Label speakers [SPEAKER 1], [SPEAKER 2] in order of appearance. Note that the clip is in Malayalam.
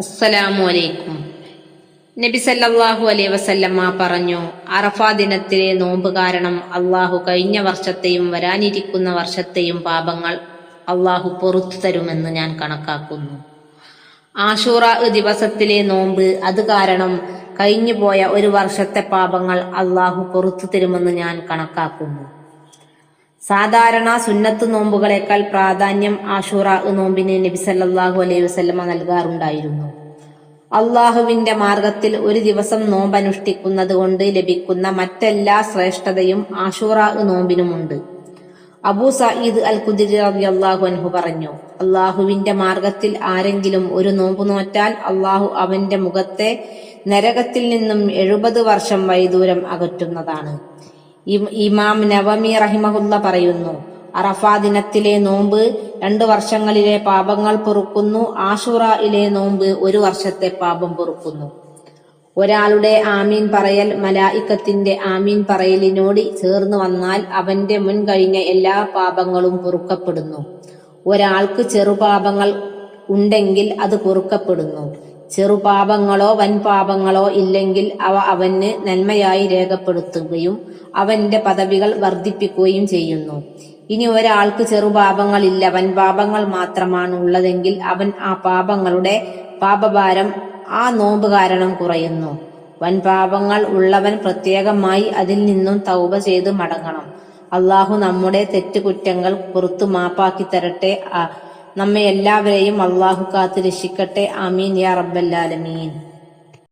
[SPEAKER 1] അസ്സലാമു അലൈക്കും നബി സല്ലാഹു അലൈ വസല്ലമ്മ പറഞ്ഞു അറഫാ ദിനത്തിലെ നോമ്പ് കാരണം അള്ളാഹു കഴിഞ്ഞ വർഷത്തെയും വരാനിരിക്കുന്ന വർഷത്തെയും പാപങ്ങൾ അള്ളാഹു പൊറത്തു തരുമെന്ന് ഞാൻ കണക്കാക്കുന്നു. ആഷൂറ ദിവസത്തിലെ നോമ്പ് അത് കാരണം കഴിഞ്ഞുപോയ ഒരു വർഷത്തെ പാപങ്ങൾ അള്ളാഹു പൊറത്തു തരുമെന്ന് ഞാൻ കണക്കാക്കുന്നു. സാധാരണ സുന്നത്ത് നോമ്പുകളേക്കാൾ പ്രാധാന്യം ആഷൂറ നോമ്പിന് നബി സല്ലല്ലാഹു അലൈഹി വസല്ലമ നൽകാറുണ്ടായിരുന്നു. അള്ളാഹുവിന്റെ മാർഗത്തിൽ ഒരു ദിവസം നോമ്പ് അനുഷ്ഠിക്കുന്നത് കൊണ്ട് ലഭിക്കുന്ന മറ്റെല്ലാ ശ്രേഷ്ഠതയും ആഷൂറ നോമ്പിനുമുണ്ട്. അബൂ സയ്യിദ് അൽ കുദിരി റബി അള്ളാഹു അൻഹു പറഞ്ഞു അള്ളാഹുവിന്റെ മാർഗത്തിൽ ആരെങ്കിലും ഒരു നോമ്പ് നോറ്റാൽ അള്ളാഹു അവന്റെ മുഖത്തെ നരകത്തിൽ നിന്നും എഴുപത് വർഷം വൈദൂരം അകറ്റുന്നതാണ്. ഇമാം നവമി റഹിമഹുല്ല പറയുന്നു അറഫാ ദിനത്തിലെ നോമ്പ് രണ്ടു വർഷങ്ങളിലെ പാപങ്ങൾ പൊറുക്കുന്നു ആഷുറയിലെ നോമ്പ് ഒരു വർഷത്തെ പാപം പൊറുക്കുന്നു. ഒരാളുടെ ആമീൻ പറയൽ മലായിക്കത്തിന്റെ ആമീൻ പറയലിനോട് ചേർന്ന് വന്നാൽ അവന്റെ മുൻ കഴിഞ്ഞ എല്ലാ പാപങ്ങളും പൊറുക്കപ്പെടുന്നു. ഒരാൾക്ക് ചെറുപാപങ്ങൾ ഉണ്ടെങ്കിൽ അത് പൊറുക്കപ്പെടുന്നു. ചെറുപാപങ്ങളോ വൻപാപങ്ങളോ ഇല്ലെങ്കിൽ അവ അവന് നന്മയായി രേഖപ്പെടുത്തുകയും അവന്റെ പദവികൾ വർദ്ധിപ്പിക്കുകയും ചെയ്യുന്നു. ഇനി ഒരാൾക്ക് ചെറുപാപങ്ങളില്ല വൻപാപങ്ങൾ മാത്രമാണ് ഉള്ളതെങ്കിൽ അവൻ ആ പാപങ്ങളുടെ പാപഭാരം ആ നോമ്പ് കാരണം കുറയുന്നു. വൻപാപങ്ങൾ ഉള്ളവൻ പ്രത്യേകമായി അതിൽ നിന്നും തൗബ ചെയ്ത് മടങ്ങണം. അള്ളാഹു നമ്മുടെ തെറ്റുകുറ്റങ്ങൾ പുറത്തു മാപ്പാക്കി തരട്ടെ നമ്മെ എല്ലാവരെയും അള്ളാഹു കാത്ത് രക്ഷിക്കട്ടെ. അമീൻ യാ റബ്ബല്ലാലമീൻ